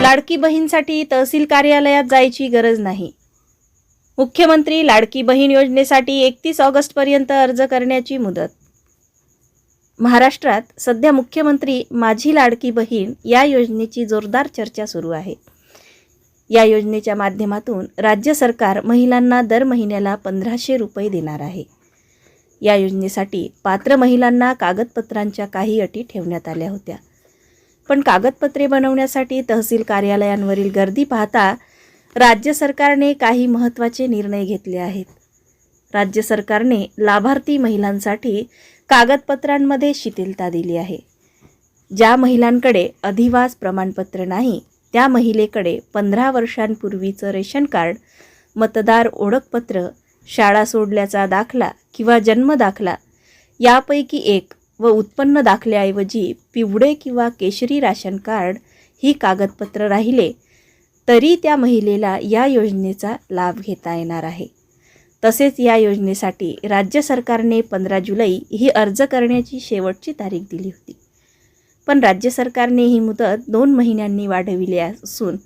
लाडकी बहीणसाठी तहसील कार्यालयात जायची गरज नाही. मुख्यमंत्री लाडकी बहीण योजनेसाठी एकतीस ऑगस्टपर्यंत अर्ज करण्याची मुदत. महाराष्ट्रात सध्या मुख्यमंत्री माझी लाडकी बहीण या योजनेची जोरदार चर्चा सुरू आहे. या योजनेच्या माध्यमातून राज्य सरकार महिलांना दर महिन्याला पंधराशे रुपये देणार आहे. या योजनेसाठी पात्र महिलांना कागदपत्रांच्या काही अटी ठेवण्यात आल्या होत्या. पण कागदपत्रे बनवण्यासाठी तहसील कार्यालयांवरील गर्दी पाहता राज्य सरकारने काही महत्त्वाचे निर्णय घेतले आहेत. राज्य सरकारने लाभार्थी महिलांसाठी कागदपत्रांमध्ये शिथिलता दिली आहे. ज्या महिलांकडे अधिवास प्रमाणपत्र नाही त्या महिलेकडे पंधरा वर्षांपूर्वीचं रेशन कार्ड मतदार ओळखपत्र शाळा सोडल्याचा दाखला किंवा जन्म दाखला यापैकी एक व उत्पन्न दाखल्याऐवजी पिवळे किंवा केशरी राशन कार्ड ही कागदपत्र राहिले तरी त्या महिलेला या योजनेचा लाभ घेता येणार आहे. तसेच या योजनेसाठी राज्य सरकारने पंधरा जुलै ही अर्ज करण्याची शेवटची तारीख दिली होती. पण राज्य सरकारने ही मुदत दोन महिन्यांनी वाढविली असून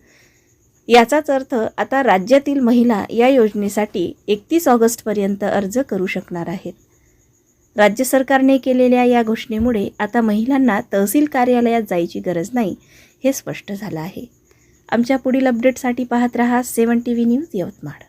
याचाच अर्थ आता राज्यातील महिला या योजनेसाठी एकतीस ऑगस्टपर्यंत अर्ज करू शकणार आहेत. राज्य सरकारने केलेल्या या घोषणेमुळे आता महिलांना तहसील कार्यालयात जायची गरज नाही हे स्पष्ट झालं आहे. आमच्या पुढील अपडेटसाठी पाहत रहा seven T V news Yavatmal.